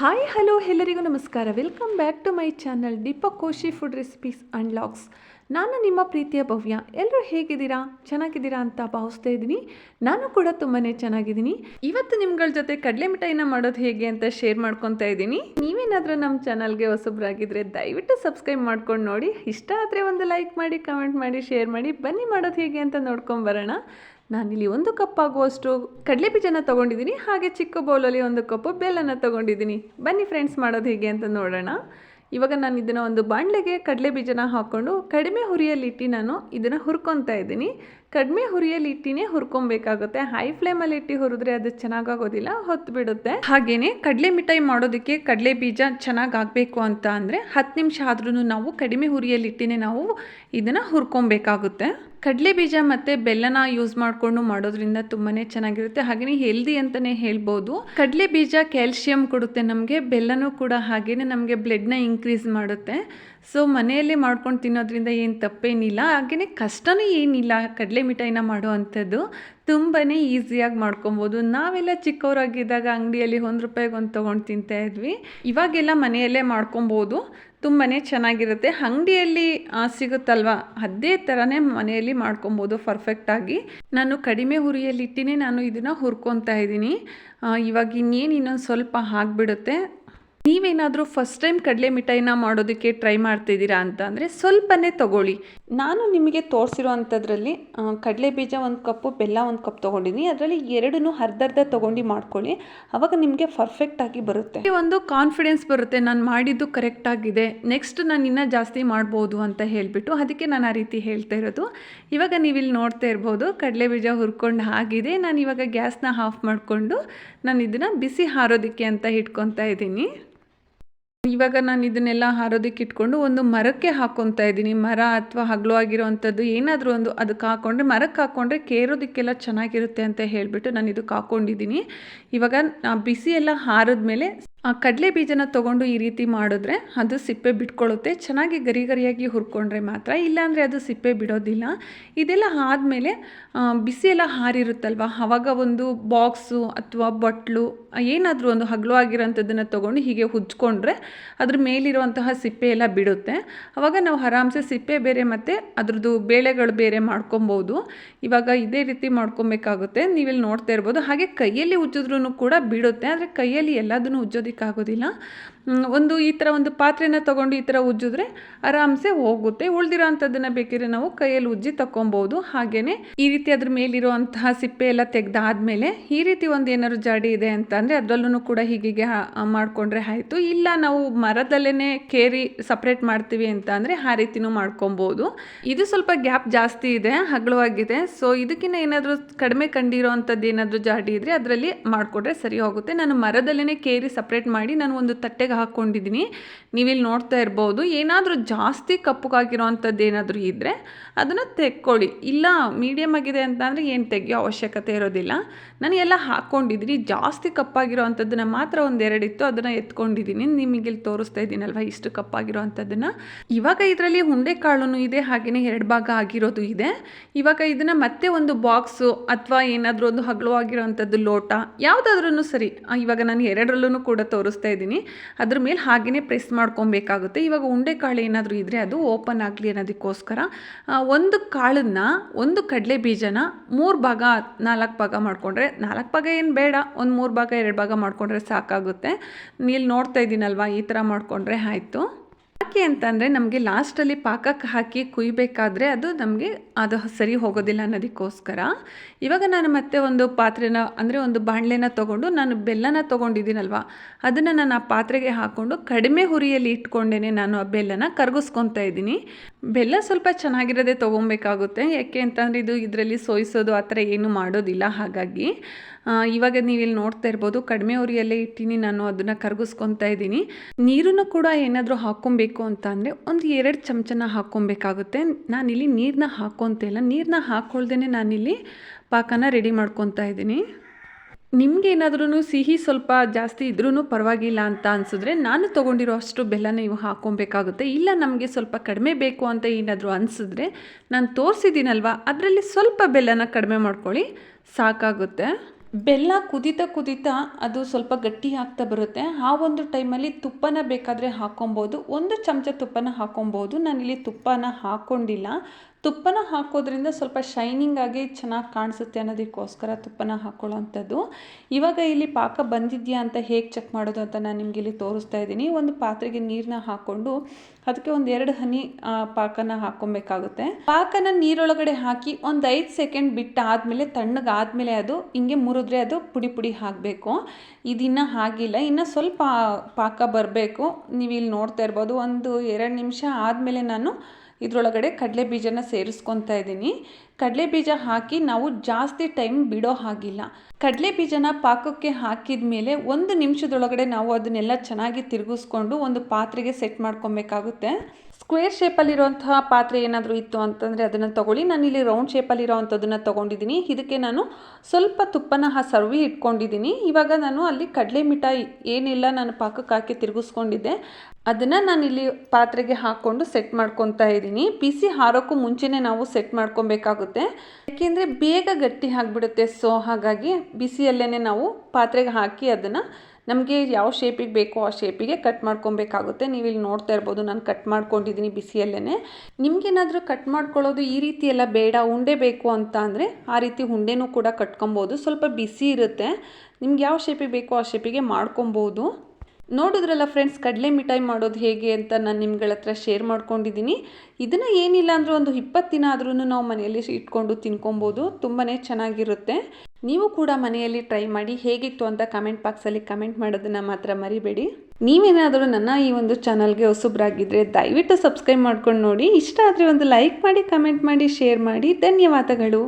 Hi, hello ಎಲ್ಲರಿಗೂ ನಮಸ್ಕಾರ. Welcome back to my channel Koshi food recipes and logs ನಾನು ನಿಮ್ಮ ಪ್ರೀತಿಯ ಭವ್ಯ. ಎಲ್ಲರೂ ಹೇಗಿದ್ದೀರಾ? ಚೆನ್ನಾಗಿದ್ದೀರಾ ಅಂತ ಭಾವಿಸ್ತಾ ಇದ್ದೀನಿ. ನಾನು ಕೂಡ ತುಂಬಾ ಚೆನ್ನಾಗಿದ್ದೀನಿ. ಇವತ್ತು ನಿಮ್ಗಳ ಜೊತೆ ಕಡಲೆ ಮಿಠಾಯಿನ ಮಾಡೋದು ಹೇಗೆ ಅಂತ ಶೇರ್ ಮಾಡ್ಕೊತಾ ಇದ್ದೀನಿ. ನೀವೇನಾದರೂ ನಮ್ಮ ಚಾನಲ್ಗೆ ಹೊಸಬ್ರಾಗಿದ್ದರೆ ದಯವಿಟ್ಟು ಸಬ್ಸ್ಕ್ರೈಬ್ ಮಾಡ್ಕೊಂಡು ನೋಡಿ. ಇಷ್ಟ ಆದರೆ ಒಂದು ಲೈಕ್ ಮಾಡಿ ಕಮೆಂಟ್ ಮಾಡಿ ಶೇರ್ ಮಾಡಿ. ಬನ್ನಿ ಮಾಡೋದು ಹೇಗೆ ಅಂತ ನೋಡ್ಕೊಂಡು ಬರೋಣ. ನಾನಿಲ್ಲಿ ಒಂದು ಕಪ್ ಆಗುವಷ್ಟು ಕಡಲೆ ಬೀಜನ ತೊಗೊಂಡಿದ್ದೀನಿ, ಹಾಗೆ ಚಿಕ್ಕ ಬೌಲಲ್ಲಿ ಒಂದು ಕಪ್ಪು ಬೆಲ್ಲನ ತೊಗೊಂಡಿದ್ದೀನಿ. ಬನ್ನಿ ಫ್ರೆಂಡ್ಸ್ ಮಾಡೋದು ಹೇಗೆ ಅಂತ ನೋಡೋಣ. ಇವಾಗ ನಾನು ಇದನ್ನು ಒಂದು ಬಾಣಲೆಗೆ ಕಡಲೆ ಬೀಜನ ಹಾಕ್ಕೊಂಡು ಕಡಿಮೆ ಹುರಿಯಲ್ಲಿಟ್ಟು ನಾನು ಇದನ್ನು ಹುರ್ಕೊತಾ ಇದ್ದೀನಿ. ಕಡಿಮೆ ಹುರಿಯಲ್ಲಿ ಇಟ್ಟಿನೇ ಹುರ್ಕೊಬೇಕಾಗುತ್ತೆ ಹೈ ಫ್ಲೇಮಲ್ಲಿ ಇಟ್ಟು ಹುರಿದ್ರೆ ಅದು ಚೆನ್ನಾಗಾಗೋದಿಲ್ಲ ಹೊತ್ತು ಬಿಡುತ್ತೆ ಹಾಗೇನೆ ಕಡಲೆ ಮಿಠಾಯಿ ಮಾಡೋದಕ್ಕೆ ಕಡಲೆ ಬೀಜ ಚೆನ್ನಾಗಿ ಆಗಬೇಕು ಅಂತ ಅಂದರೆ ಹತ್ತು ನಿಮಿಷ ಆದ್ರೂ ನಾವು ಕಡಿಮೆ ಹುರಿಯಲ್ಲಿಟ್ಟಿನೇ ನಾವು ಇದನ್ನು ಹುರ್ಕೊಬೇಕಾಗುತ್ತೆ. ಕಡಲೆ ಬೀಜ ಮತ್ತು ಬೆಲ್ಲನ ಯೂಸ್ ಮಾಡಿಕೊಂಡು ಮಾಡೋದ್ರಿಂದ ತುಂಬಾ ಚೆನ್ನಾಗಿರುತ್ತೆ. ಹಾಗೆಯೇ ಹೆಲ್ದಿ ಅಂತಲೇ ಹೇಳ್ಬೋದು. ಕಡಲೆ ಬೀಜ ಕ್ಯಾಲ್ಸಿಯಂ ಕೊಡುತ್ತೆ ನಮಗೆ, ಬೆಲ್ಲನೂ ಕೂಡ ಹಾಗೆಯೇ ನಮಗೆ ಬ್ಲಡ್ನ ಇನ್ಕ್ರೀಸ್ ಮಾಡುತ್ತೆ. ಸೊ ಮನೆಯಲ್ಲೇ ಮಾಡ್ಕೊಂಡು ತಿನ್ನೋದ್ರಿಂದ ಏನು ತಪ್ಪೇನಿಲ್ಲ. ಹಾಗೆಯೇ ಕಷ್ಟನೂ ಏನಿಲ್ಲ ಕಡಲೆ ಮಿಠಾಯಿನ ಮಾಡುವಂಥದ್ದು ತುಂಬಾ ಈಸಿಯಾಗಿ ಮಾಡ್ಕೊಬೋದು. ನಾವೆಲ್ಲ ಚಿಕ್ಕವರಾಗಿದ್ದಾಗ ಅಂಗಡಿಯಲ್ಲಿ ಒಂದು ರೂಪಾಯಿಗೆ ಒಂದು ತೊಗೊಂಡು ತಿಂತಾ ಇದ್ವಿ. ಇವಾಗೆಲ್ಲ ಮನೆಯಲ್ಲೇ ಮಾಡ್ಕೊಬೋದು. ತುಂಬಾ ಚೆನ್ನಾಗಿರುತ್ತೆ. ಅಂಗಡಿಯಲ್ಲಿ ಸಿಗುತ್ತಲ್ವ? ಅದೇ ಥರನೇ ಮನೆಯಲ್ಲಿ ಮಾಡ್ಕೊಬೋದು ಪರ್ಫೆಕ್ಟಾಗಿ ನಾನು ಕಡಿಮೆ ಹುರಿಯಲ್ಲಿ ಇಟ್ಟಿನೇ ನಾನು ಇದನ್ನು ಹುರ್ಕೊತಾ ಇದ್ದೀನಿ. ಇವಾಗ ಇನ್ನೇನು ಇನ್ನೊಂದು ಸ್ವಲ್ಪ ಆಗಿಬಿಡುತ್ತೆ. ನೀವೇನಾದರೂ ಫಸ್ಟ್ ಟೈಮ್ ಕಡಲೆ ಮಿಠಾಯಿನ ಮಾಡೋದಕ್ಕೆ ಟ್ರೈ ಮಾಡ್ತಿದ್ದೀರಾ ಅಂತ ಅಂದರೆ ಸ್ವಲ್ಪನೇ ತೊಗೊಳ್ಳಿ. ನಾನು ನಿಮಗೆ ತೋರಿಸಿರೋ ಅಂಥದ್ರಲ್ಲಿ ಕಡಲೆ ಬೀಜ ಒಂದು ಕಪ್ಪು, ಬೆಲ್ಲ ಒಂದು ಕಪ್ ತೊಗೊಂಡಿದ್ದೀನಿ. ಅದರಲ್ಲಿ ಎರಡನ್ನೂ ಅರ್ಧರ್ಧ ಅರ್ಧ ತೊಗೊಂಡು ಮಾಡ್ಕೊಳ್ಳಿ. ಅವಾಗ ನಿಮಗೆ ಪರ್ಫೆಕ್ಟಾಗಿ ಬರುತ್ತೆ. ಒಂದು ಕಾನ್ಫಿಡೆನ್ಸ್ ಬರುತ್ತೆ. ನಾನು ಮಾಡಿದ್ದು ಕರೆಕ್ಟಾಗಿದೆ ನೆಕ್ಸ್ಟ್ ನಾನು ಇನ್ನೂ ಜಾಸ್ತಿ ಮಾಡ್ಬೋದು ಅಂತ ಹೇಳಿಬಿಟ್ಟು ಅದಕ್ಕೆ ನಾನು ಆ ರೀತಿ ಹೇಳ್ತಾ ಇರೋದು. ಇವಾಗ ನೀವಿಲ್ಲಿ ನೋಡ್ತಾ ಇರ್ಬೋದು, ಕಡಲೆ ಬೀಜ ಹುರ್ಕೊಂಡು ಆಗಿದೆ. ನಾನು ಇವಾಗ ಗ್ಯಾಸ್ನ ಆಫ್ ಮಾಡಿಕೊಂಡು ನಾನು ಇದನ್ನು ಬಿಸಿ ಹಾರೋದಕ್ಕೆ ಅಂತ ಇಟ್ಕೊತಾ ಇದ್ದೀನಿ. ಇವಾಗ ನಾನು ಇದನ್ನೆಲ್ಲ ಹಾರೋದಕ್ಕೆ ಇಟ್ಕೊಂಡು ಒಂದು ಮರಕ್ಕೆ ಹಾಕ್ಕೊತಾ ಇದ್ದೀನಿ. ಮರ ಅಥವಾ ಹಗ್ಲು ಆಗಿರೋವಂಥದ್ದು ಏನಾದರೂ ಒಂದು ಅದಕ್ಕೆ ಹಾಕ್ಕೊಂಡ್ರೆ ಮರಕ್ಕೆ ಹಾಕ್ಕೊಂಡ್ರೆ ಕೇರೋದಕ್ಕೆಲ್ಲ ಚೆನ್ನಾಗಿರುತ್ತೆ ಅಂತ ಹೇಳಿಬಿಟ್ಟು ನಾನು ಇದಕ್ಕೆ ಹಾಕ್ಕೊಂಡಿದ್ದೀನಿ ಇವಾಗ ಬಿಸಿ ಎಲ್ಲ ಹಾರಿದ್ಮೇಲೆ ಆ ಕಡಲೆ ಬೀಜನ ತೊಗೊಂಡು ಈ ರೀತಿ ಮಾಡಿದ್ರೆ ಅದು ಸಿಪ್ಪೆ ಬಿಟ್ಕೊಳ್ಳುತ್ತೆ. ಚೆನ್ನಾಗಿ ಗರಿ ಗರಿಯಾಗಿ ಹುರ್ಕೊಂಡ್ರೆ ಮಾತ್ರ, ಇಲ್ಲಾಂದರೆ ಅದು ಸಿಪ್ಪೆ ಬಿಡೋದಿಲ್ಲ. ಇದೆಲ್ಲ ಆದಮೇಲೆ ಬಿಸಿ ಎಲ್ಲ ಹಾರಿರುತ್ತಲ್ವ? ಆವಾಗ ಒಂದು ಬಾಕ್ಸು ಅಥವಾ ಬಟ್ಲು, ಏನಾದರೂ ಒಂದು ಹಗ್ಲು ಆಗಿರೋಂಥದ್ದನ್ನು ತೊಗೊಂಡು ಹೀಗೆ ಹುಜ್ಕೊಂಡ್ರೆ ಅದ್ರ ಮೇಲಿರುವಂತಹ ಸಿಪ್ಪೆ ಎಲ್ಲ ಬಿಡುತ್ತೆ. ಆವಾಗ ನಾವು ಆರಾಮ್ಸೆ ಸಿಪ್ಪೆ ಬೇರೆ ಮತ್ತು ಅದ್ರದ್ದು ಬೇಳೆಗಳು ಬೇರೆ ಮಾಡ್ಕೊಬೋದು. ಇವಾಗ ಇದೇ ರೀತಿ ಮಾಡ್ಕೊಬೇಕಾಗುತ್ತೆ. ನೀವಿಲ್ಲಿ ನೋಡ್ತಾ ಇರ್ಬೋದು. ಹಾಗೆ ಕೈಯಲ್ಲಿ ಉಜ್ಜಿದ್ರು ಕೂಡ ಬಿಡುತ್ತೆ. ಆದರೆ ಕೈಯಲ್ಲಿ ಎಲ್ಲದನ್ನು ಉಜ್ಜೋದಕ್ಕಾಗೋದಿಲ್ಲ ಒಂದು ಈ ಥರ ಒಂದು ಪಾತ್ರೆನ ತೊಗೊಂಡು ಈ ಥರ ಉಜ್ಜಿದ್ರೆ ಆರಾಮ್ಸೆ ಹೋಗುತ್ತೆ. ಉಳ್ದಿರೋ ಅಂಥದ್ದನ್ನು ಬೇಕಿದ್ರೆ ನಾವು ಕೈಯಲ್ಲಿ ಉಜ್ಜಿ ತಗೊಬೋದು ಹಾಗೆಯೇ ಈ ರೀತಿ ಅದ್ರ ಮೇಲಿರುವಂತಹ ಸಿಪ್ಪೆ ಎಲ್ಲ ತೆಗೆದಾದ್ಮೇಲೆ ಈ ರೀತಿ ಒಂದು ಏನಾದ್ರು ಜಾಡಿ ಇದೆ ಅಂತ ಅಂದರೆ ಅದರಲ್ಲೂ ಕೂಡ ಹೀಗೆ ಮಾಡಿಕೊಂಡ್ರೆ ಆಯಿತು. ಇಲ್ಲ ನಾವು ಮರದಲ್ಲೇ ಕೇರಿ ಸಪ್ರೇಟ್ ಮಾಡ್ತೀವಿ ಅಂತ ಅಂದರೆ ಆ ರೀತಿನೂ ಮಾಡ್ಕೊಬೋದು. ಇದು ಸ್ವಲ್ಪ ಗ್ಯಾಪ್ ಜಾಸ್ತಿ ಇದೆ, ಹಗಲವಾಗಿದೆ. ಸೊ ಇದಕ್ಕಿಂತ ಏನಾದರೂ ಕಡಿಮೆ ಕಂಡಿರೋ ಅಂಥದ್ದು ಏನಾದರೂ ಜಾಡಿ ಇದ್ದರೆ ಅದರಲ್ಲಿ ಮಾಡಿಕೊಂಡ್ರೆ ಸರಿ ಹೋಗುತ್ತೆ. ನಾನು ಮರದಲ್ಲೇ ಕೇರಿ ಸಪ್ರೇಟ್ ಮಾಡಿ ನಾನು ಒಂದು ತಟ್ಟೆಗೆ ಹಾಕ್ಕೊಂಡಿದ್ದೀನಿ. ನೀವಿಲ್ಲಿ ನೋಡ್ತಾ ಇರ್ಬೋದು, ಏನಾದರೂ ಜಾಸ್ತಿ ಕಪ್ಪಗಾಗಿರೋ ಅಂಥದ್ದು ಏನಾದರೂ ಇದ್ದರೆ ಅದನ್ನು ತೆಕ್ಕೊಳ್ಳಿ. ಇಲ್ಲ ಮೀಡಿಯಮ್ ಆಗಿದೆ ಅಂತ ಅಂದರೆ ಏನು ತೆಗಿಯೋ ಅವಶ್ಯಕತೆ ಇರೋದಿಲ್ಲ. ನಾನು ಎಲ್ಲ ಹಾಕ್ಕೊಂಡಿದ್ದೀನಿ. ಜಾಸ್ತಿ ಕಪ್ಪಾಗಿರೋ ಅಂಥದ್ದನ್ನು ಮಾತ್ರ ಒಂದೆರಡಿತ್ತು. ಅದನ್ನು ಎತ್ಕೊಂಡಿದ್ದೀನಿ. ನಿಮಗೆ ಇಲ್ಲಿ ತೋರಿಸ್ತಾ ಇದ್ದೀನಲ್ವ ಇಷ್ಟು ಕಪ್ಪಾಗಿರೋ ಅಂಥದ್ದನ್ನು ಇವಾಗ ಇದರಲ್ಲಿ ಹುಂಡೆ ಕಾಳು ಇದೆ ಹಾಗೆಯೇ ಎರಡು ಭಾಗ ಆಗಿರೋದು ಇದೆ. ಇವಾಗ ಇದನ್ನು ಮತ್ತೆ ಒಂದು ಬಾಕ್ಸು ಅಥವಾ ಏನಾದರೂ ಒಂದು ಹಗಲು ಲೋಟ ಯಾವುದಾದ್ರೂ ಸರಿ. ಇವಾಗ ನಾನು ಎರಡರಲ್ಲೂ ಕೂಡ ತೋರಿಸ್ತಾ ಇದ್ದೀನಿ. ಅದ್ರ ಮೇಲೆ ಹಾಗೆಯೇ ಪ್ರೆಸ್ ಮಾಡ್ಕೊಬೇಕಾಗುತ್ತೆ. ಇವಾಗ ಉಂಡೆ ಕಾಳು ಏನಾದರೂ ಇದ್ದರೆ ಅದು ಓಪನ್ ಆಗಲಿ ಅನ್ನೋದಕ್ಕೋಸ್ಕರ ಒಂದು ಕಾಳನ್ನು, ಒಂದು ಕಡಲೆ ಬೀಜನ ಮೂರು ಭಾಗ, ನಾಲ್ಕು ಭಾಗ ಮಾಡಿಕೊಂಡ್ರೆ ನಾಲ್ಕು ಭಾಗ ಏನು ಬೇಡ, ಒಂದು ಮೂರು ಭಾಗ, ಎರಡು ಭಾಗ ಮಾಡಿಕೊಂಡ್ರೆ ಸಾಕಾಗುತ್ತೆ. ನೀಲ್ ನೋಡ್ತಾ ಇದ್ದೀನಲ್ವ ಈ ಥರ ಮಾಡಿಕೊಂಡ್ರೆ ಆಯಿತು. ಯಾಕೆ ಅಂತಂದರೆ ನಮಗೆ ಲಾಸ್ಟಲ್ಲಿ ಪಾಕಕ್ಕೆ ಹಾಕಿ ಕುಯ್ಬೇಕಾದ್ರೆ ಅದು ನಮಗೆ ಅದು ಸರಿ ಹೋಗೋದಿಲ್ಲ ಅನ್ನೋದಕ್ಕೋಸ್ಕರ. ಇವಾಗ ನಾನು ಮತ್ತೆ ಒಂದು ಪಾತ್ರೆನ, ಅಂದರೆ ಒಂದು ಬಾಣಲೆನ ತೊಗೊಂಡು ನಾನು ಬೆಲ್ಲನ ತೊಗೊಂಡಿದ್ದೀನಲ್ವ, ಅದನ್ನು ನಾನು ಆ ಪಾತ್ರೆಗೆ ಹಾಕ್ಕೊಂಡು ಕಡಿಮೆ ಹುರಿಯಲ್ಲಿ ಇಟ್ಕೊಂಡೇ ನಾನು ಆ ಬೆಲ್ಲನ ಕರಗಿಸ್ಕೊತಾ ಇದ್ದೀನಿ. ಬೆಲ್ಲ ಸ್ವಲ್ಪ ಚೆನ್ನಾಗಿರೋದೇ ತೊಗೊಬೇಕಾಗುತ್ತೆ. ಯಾಕೆ ಅಂತಂದರೆ ಇದು ಇದರಲ್ಲಿ ಸೋಯಿಸೋದು ಆ ಥರ ಏನೂ ಮಾಡೋದಿಲ್ಲ. ಹಾಗಾಗಿ ಇವಾಗ ನೀವು ಇಲ್ಲಿ ನೋಡ್ತಾ ಇರ್ಬೋದು, ಕಡಿಮೆ ಉರಿಯಲ್ಲೇ ಇಟ್ಟಿನಿ ನಾನು, ಅದನ್ನು ಕರಗಿಸ್ಕೊತಾ ಇದ್ದೀನಿ. ನೀರನ್ನು ಕೂಡ ಏನಾದರೂ ಹಾಕ್ಕೊಬೇಕು ಅಂತ ಅಂದರೆ ಒಂದು ಎರಡು ಚಮಚನ ಹಾಕ್ಕೊಬೇಕಾಗುತ್ತೆ. ನಾನಿಲ್ಲಿ ನೀರನ್ನ ಹಾಕ್ಕೊತ ಇಲ್ಲ. ನೀರನ್ನ ಹಾಕ್ಕೊಳ್ದೇ ನಾನಿಲ್ಲಿ ಪಾಕನ ರೆಡಿ ಮಾಡ್ಕೊತಾ ಇದ್ದೀನಿ. ನಿಮ್ಗೆ ಏನಾದ್ರೂ ಸಿಹಿ ಸ್ವಲ್ಪ ಜಾಸ್ತಿ ಇದ್ರೂ ಪರವಾಗಿಲ್ಲ ಅಂತ ಅನಿಸಿದ್ರೆ ನಾನು ತೊಗೊಂಡಿರೋ ಅಷ್ಟು ಬೆಲ್ಲ ನೀವು ಹಾಕ್ಕೊಬೇಕಾಗುತ್ತೆ. ಇಲ್ಲ, ನಮಗೆ ಸ್ವಲ್ಪ ಕಡಿಮೆ ಬೇಕು ಅಂತ ಏನಾದರೂ ಅನಿಸಿದ್ರೆ ನಾನು ತೋರಿಸಿದ್ದೀನಲ್ವ? ಅದರಲ್ಲಿ ಸ್ವಲ್ಪ ಬೆಲ್ಲನ ಕಡಿಮೆ ಮಾಡ್ಕೊಳ್ಳಿ. ಸಾಕಾಗುತ್ತೆ. ಬೆಲ್ಲ ಕುದೀತಾ ಕುದೀತಾ ಅದು ಸ್ವಲ್ಪ ಗಟ್ಟಿ ಆಗ್ತಾ ಬರುತ್ತೆ. ಆ ಒಂದು ಟೈಮಲ್ಲಿ ತುಪ್ಪನ ಬೇಕಾದರೆ ಹಾಕೊಬೋದು ಒಂದು ಚಮಚ ತುಪ್ಪನ ಹಾಕೊಬೋದು ನಾನಿಲ್ಲಿ ತುಪ್ಪನ ಹಾಕ್ಕೊಂಡಿಲ್ಲ. ತುಪ್ಪನ ಹಾಕೋದ್ರಿಂದ ಸ್ವಲ್ಪ ಶೈನಿಂಗ್ ಆಗಿ ಚೆನ್ನಾಗಿ ಕಾಣಿಸುತ್ತೆ ಅನ್ನೋದಕ್ಕೋಸ್ಕರ ತುಪ್ಪನ ಹಾಕ್ಕೊಳ್ಳೋವಂಥದ್ದು ಇವಾಗ ಇಲ್ಲಿ ಪಾಕ ಬಂದಿದೆಯಾ ಅಂತ ಹೇಗೆ ಚೆಕ್ ಮಾಡೋದು ಅಂತ ನಾನು ನಿಮಗೆ ಇಲ್ಲಿ ತೋರಿಸ್ತಾ ಇದ್ದೀನಿ. ಒಂದು ಪಾತ್ರೆಗೆ ನೀರನ್ನ ಹಾಕ್ಕೊಂಡು ಅದಕ್ಕೆ ಒಂದು ಎರಡು ಹನಿ ಪಾಕನ ಹಾಕ್ಕೊಬೇಕಾಗುತ್ತೆ. ಪಾಕನ ನೀರೊಳಗಡೆ ಹಾಕಿ ಒಂದು ಐದು ಸೆಕೆಂಡ್ ಬಿಟ್ಟು ಆದಮೇಲೆ ತಣ್ಣಗಾದಮೇಲೆ ಅದು ಹಿಂಗೆ ಮುರಿದ್ರೆ ಅದು ಪುಡಿ ಪುಡಿ ಹಾಕಬೇಕು ಇದಿನ್ನ ಹಾಗಿಲ್ಲ. ಇನ್ನು ಸ್ವಲ್ಪ ಪಾಕ ಬರಬೇಕು. ನೀವು ಇಲ್ಲಿ ನೋಡ್ತಾ ಇರ್ಬೋದು. ಒಂದು ಎರಡು ನಿಮಿಷ ಆದಮೇಲೆ ನಾನು ಇದರೊಳಗಡೆ ಕಡಲೆ ಬೀಜನ ಸೇರಿಸ್ಕೊತಾ ಇದ್ದೀನಿ. ಕಡಲೆ ಬೀಜ ಹಾಕಿ ನಾವು ಜಾಸ್ತಿ ಟೈಮ್ ಬಿಡೋ ಹಾಗಿಲ್ಲ. ಕಡಲೆ ಬೀಜನ ಪಾಕಕ್ಕೆ ಹಾಕಿದ ಮೇಲೆ ಒಂದು ನಿಮಿಷದೊಳಗಡೆ ನಾವು ಅದನ್ನೆಲ್ಲ ಚೆನ್ನಾಗಿ ತಿರುಗಿಸ್ಕೊಂಡು ಒಂದು ಪಾತ್ರೆಗೆ ಸೆಟ್ ಮಾಡ್ಕೊಬೇಕಾಗುತ್ತೆ. ಸ್ಕ್ವೇರ್ ಶೇಪಲ್ಲಿರುವಂತಹ ಪಾತ್ರೆ ಏನಾದರೂ ಇತ್ತು ಅಂತಂದರೆ ಅದನ್ನು ತೊಗೊಳ್ಳಿ. ನಾನಿಲ್ಲಿ ರೌಂಡ್ ಶೇಪಲ್ಲಿರೋವಂಥದ್ದನ್ನು ತೊಗೊಂಡಿದ್ದೀನಿ. ಇದಕ್ಕೆ ನಾನು ಸ್ವಲ್ಪ ತುಪ್ಪನ ಸರ್ವಿ ಇಟ್ಕೊಂಡಿದ್ದೀನಿ. ಇವಾಗ ನಾನು ಅಲ್ಲಿ ಕಡಲೆ ಮಿಠಾಯಿ ಏನಿಲ್ಲ ನಾನು ಪಾಕಕ್ಕೆ ಹಾಕಿ ತಿರುಗಿಸ್ಕೊಂಡಿದ್ದೆ. ಅದನ್ನು ನಾನಿಲ್ಲಿ ಪಾತ್ರೆಗೆ ಹಾಕ್ಕೊಂಡು ಸೆಟ್ ಮಾಡ್ಕೊತಾ ಇದ್ದೀನಿ. ಬಿಸಿ ಹಾರೋಕ್ಕೂ ಮುಂಚೆನೇ ನಾವು ಸೆಟ್ ಮಾಡ್ಕೊಬೇಕಾಗುತ್ತೆ. ಯಾಕೆಂದರೆ ಬೇಗ ಗಟ್ಟಿ ಆಗಿಬಿಡುತ್ತೆ. ಸೊ ಹಾಗಾಗಿ ಬಿಸಿಯಲ್ಲೇ ನಾವು ಪಾತ್ರೆಗೆ ಹಾಕಿ ಅದನ್ನು ನಮಗೆ ಯಾವ ಶೇಪಿಗೆ ಬೇಕೋ ಆ ಶೇಪಿಗೆ ಕಟ್ ಮಾಡ್ಕೊಬೇಕಾಗುತ್ತೆ. ನೀವು ಇಲ್ಲಿ ನೋಡ್ತಾ ಇರ್ಬೋದು, ನಾನು ಕಟ್ ಮಾಡ್ಕೊಂಡಿದ್ದೀನಿ ಬಿಸಿಯಲ್ಲೇ ನಿಮಗೇನಾದರೂ ಕಟ್ ಮಾಡ್ಕೊಳ್ಳೋದು ಈ ರೀತಿ ಎಲ್ಲ ಬೇಡ, ಉಂಡೆ ಬೇಕು ಅಂತ ಅಂದರೆ ಆ ರೀತಿ ಉಂಡೆನೂ ಕೂಡ ಕಟ್ಕೊಬೋದು. ಸ್ವಲ್ಪ ಬಿಸಿ ಇರುತ್ತೆ. ನಿಮ್ಗೆ ಯಾವ ಶೇಪಿಗೆ ಬೇಕೋ ಆ ಶೇಪಿಗೆ ಮಾಡ್ಕೊಬೋದು. ನೋಡಿದ್ರಲ್ಲ ಫ್ರೆಂಡ್ಸ್ ಕಡಲೆ ಮಿಠಾಯಿ ಮಾಡೋದು ಹೇಗೆ ಅಂತ ನಾನು ನಿಮ್ಗಳ ಹತ್ರ ಶೇರ್ ಮಾಡ್ಕೊಂಡಿದ್ದೀನಿ ಇದನ್ನು ಏನಿಲ್ಲ ಅಂದರೂ ಒಂದು ಇಪ್ಪತ್ತು ದಿನ ಆದ್ರೂ ನಾವು ಮನೆಯಲ್ಲಿ ಇಟ್ಕೊಂಡು ತಿನ್ಕೊಬೋದು ತುಂಬಾ ಚೆನ್ನಾಗಿರುತ್ತೆ. ನೀವು ಕೂಡ ಮನೆಯಲ್ಲಿ ಟ್ರೈ ಮಾಡಿ ಹೇಗಿತ್ತು ಅಂತ ಕಮೆಂಟ್ ಬಾಕ್ಸಲ್ಲಿ ಕಮೆಂಟ್ ಮಾಡೋದನ್ನು ಮಾತ್ರ ಮರಿಬೇಡಿ. ನೀವೇನಾದರೂ ನನ್ನ ಈ ಒಂದು ಚಾನಲ್ಗೆ ಹೊಸಬ್ರಾಗಿದ್ದರೆ ದಯವಿಟ್ಟು ಸಬ್ಸ್ಕ್ರೈಬ್ ಮಾಡ್ಕೊಂಡು ನೋಡಿ. ಇಷ್ಟ ಆದರೆ ಒಂದು ಲೈಕ್ ಮಾಡಿ ಕಮೆಂಟ್ ಮಾಡಿ ಶೇರ್ ಮಾಡಿ. ಧನ್ಯವಾದಗಳು.